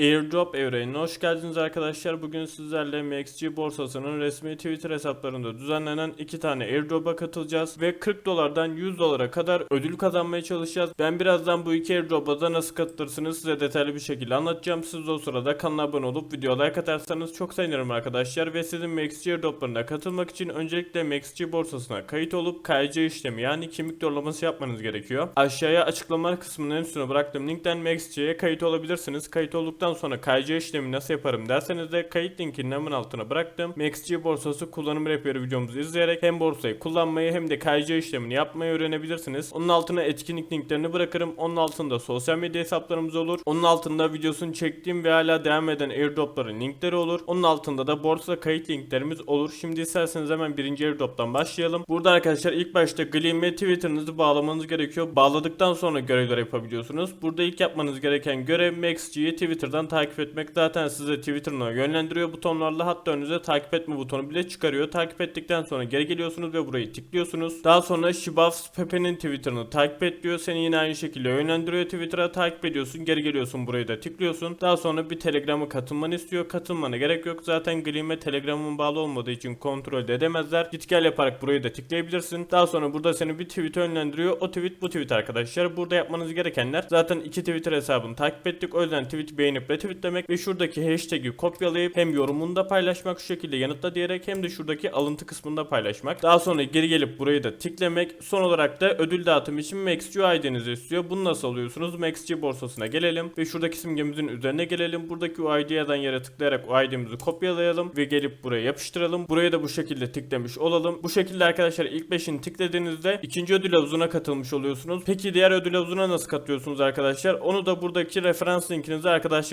Airdrop evrenine hoş geldiniz arkadaşlar. Bugün sizlerle MXG borsasının resmi Twitter hesaplarında düzenlenen iki tane airdrop'a katılacağız ve 40 dolardan 100 dolara kadar ödül kazanmaya çalışacağız. Ben birazdan bu iki airdrop'a da nasıl katılırsınız size detaylı bir şekilde anlatacağım. Siz o sırada kanala abone olup videoya like atarsanız çok sevinirim arkadaşlar ve sizin MXG airdrop'larına katılmak için öncelikle MXG borsasına kayıt olup KYC işlemi yani kimlik doğrulaması yapmanız gerekiyor. Aşağıya açıklamalar kısmının üstüne bıraktığım linkten MXG'ye kayıt olabilirsiniz. Kayıt olduktan sonra KYC işlemi nasıl yaparım derseniz de kayıt linkini hemen altına bıraktım. MXG borsası kullanım rehberi videomuzu izleyerek hem borsayı kullanmayı hem de KYC işlemini yapmayı öğrenebilirsiniz. Onun altına etkinlik linklerini bırakırım. Onun altında sosyal medya hesaplarımız olur. Onun altında videosunu çektiğim ve hala devam eden airdropların linkleri olur. Onun altında da borsa kayıt linklerimiz olur. Şimdi isterseniz hemen birinci airdroptan başlayalım. Burada arkadaşlar ilk başta Gleam ve Twitter'ınızı bağlamanız gerekiyor. Bağladıktan sonra görevler yapabiliyorsunuz. Burada ilk yapmanız gereken görev MaxG'yi Twitter'dan takip etmek. Zaten size Twitter'ına yönlendiriyor butonlarla. Hatta önünüze takip etme butonu bile çıkarıyor. Takip ettikten sonra geri geliyorsunuz ve burayı tıklıyorsunuz. Daha sonra Shibafs Pepe'nin Twitter'ını takip et diyor. Seni yine aynı şekilde yönlendiriyor Twitter'a takip ediyorsun. Geri geliyorsun burayı da tıklıyorsun. Daha sonra bir Telegram'a katılmanı istiyor. Katılmana gerek yok. Zaten Gleam'e Telegram'ın bağlı olmadığı için kontrol de edemezler. Git gel yaparak burayı da tıklayabilirsin. Daha sonra burada seni bir tweet yönlendiriyor. O tweet bu tweet arkadaşlar. Burada yapmanız gerekenler zaten iki Twitter hesabını takip ettik. O yüzden tweet beğenip retweetlemek ve şuradaki hashtag'i kopyalayıp hem yorumunu da paylaşmak şu şekilde yanıtla diyerek hem de şuradaki alıntı kısmında paylaşmak. Daha sonra geri gelip burayı da tıklamak. Son olarak da ödül dağıtım için MaxG ID'nizi istiyor. Bunu nasıl alıyorsunuz? MaxG borsasına gelelim ve şuradaki simgemizin üzerine gelelim. Buradaki UID yazan yere tıklayarak UID'mizi kopyalayalım ve gelip buraya yapıştıralım. Buraya da bu şekilde tıklamış olalım. Bu şekilde arkadaşlar ilk 5'ini tıkladığınızda ikinci ödül havuzuna katılmış oluyorsunuz. Peki diğer ödül havuzuna nasıl katılıyorsunuz arkadaşlar? Onu da buradaki referans linkinizi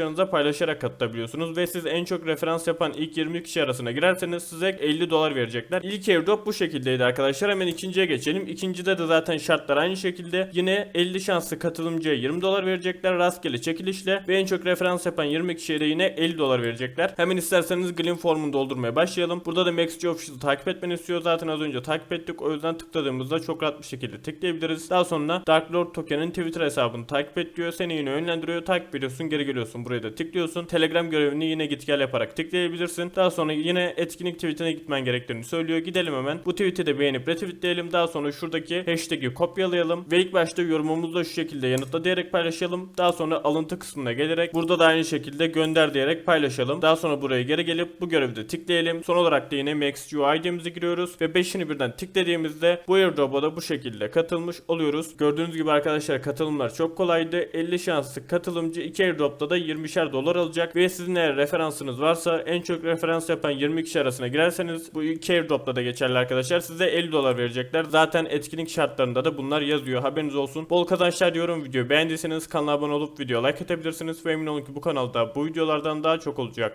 arkadaşlarınıza paylaşarak katılabiliyorsunuz ve siz en çok referans yapan ilk 20 kişi arasına girerseniz size 50 dolar verecekler. İlk airdrop bu şekildeydi arkadaşlar. Hemen ikinciye geçelim. İkincide de zaten şartlar aynı şekilde. Yine 50 şanslı katılımcıya 20 dolar verecekler rastgele çekilişle ve en çok referans yapan 20 kişiye de yine 50 dolar verecekler. Hemen isterseniz Gleam formunu doldurmaya başlayalım. Burada da MaxG Official'ı takip etmeni istiyor. Zaten az önce takip ettik. O yüzden tıkladığımızda çok rahat bir şekilde tıklayabiliriz. Daha sonra Dark Lord Token'in Twitter hesabını takip et diyor. Seni yine yönlendiriyor. Takip ediyorsun. Geri geliyorsun. Buraya da tıklıyorsun. Telegram görevini yine git gel yaparak tıklayabilirsin. Daha sonra yine etkinlik tweetine gitmen gerektiğini söylüyor. Gidelim hemen. Bu tweet'i de beğenip retweetleyelim. Daha sonra şuradaki hashtag'i kopyalayalım. Ve ilk başta yorumumuzu da şu şekilde yanıtla diyerek paylaşalım. Daha sonra alıntı kısmına gelerek burada da aynı şekilde gönder diyerek paylaşalım. Daha sonra buraya geri gelip bu görevde tıklayalım. Son olarak da yine MaxUID'mizi giriyoruz ve 5'ini birden tıkladığımızda bu airdrop'a da bu şekilde katılmış oluyoruz. Gördüğünüz gibi arkadaşlar katılımlar çok kolaydı. 50 şanslı katılımcı 2 airdrop'ta da 20'şer dolar alacak ve sizin eğer referansınız varsa en çok referans yapan 20 kişi arasına girerseniz bu 2 airdrop'ta da geçerli arkadaşlar. Size 50 dolar verecekler. Zaten etkinlik şartlarında da bunlar yazıyor. Haberiniz olsun. Bol kazançlar diyorum. Videoyu beğendiyseniz kanala abone olup video like atabilirsiniz ve emin olun ki bu kanalda bu videolardan daha çok olacak.